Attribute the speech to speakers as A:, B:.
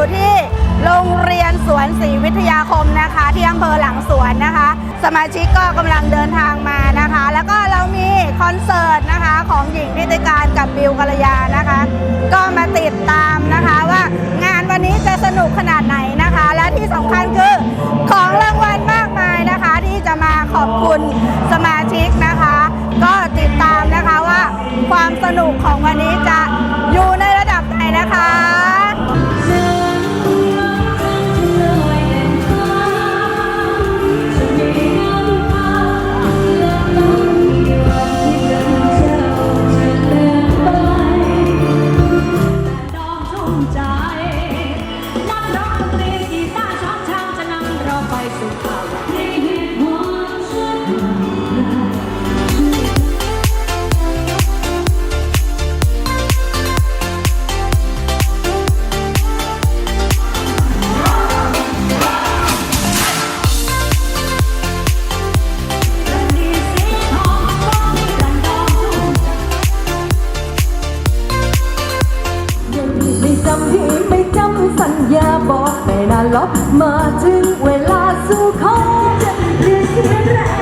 A: อยู่ที่โรงเรียนสวนศรีวิทยาคมนะคะ ที่อำเภอหลังสวนนะคะ สมาชิกก็กำลังเดินทางมานะคะ แล้วก็เรามีคอนเสิร์ตนะคะของหญิงพิธีการกับบิวกัลยานะคะ ก็มาติดตามนะคะว่างานวันนี้จะสนุกขนาดไหนนะคะ และที่สำคัญคือของรางวัลมากมายนะคะ ที่จะมาขอบคุณสมาชิกนะคะ บ
B: ม่นานห
C: รอถึงเวลาสู่ขอจะเรียนที่เป็นแรง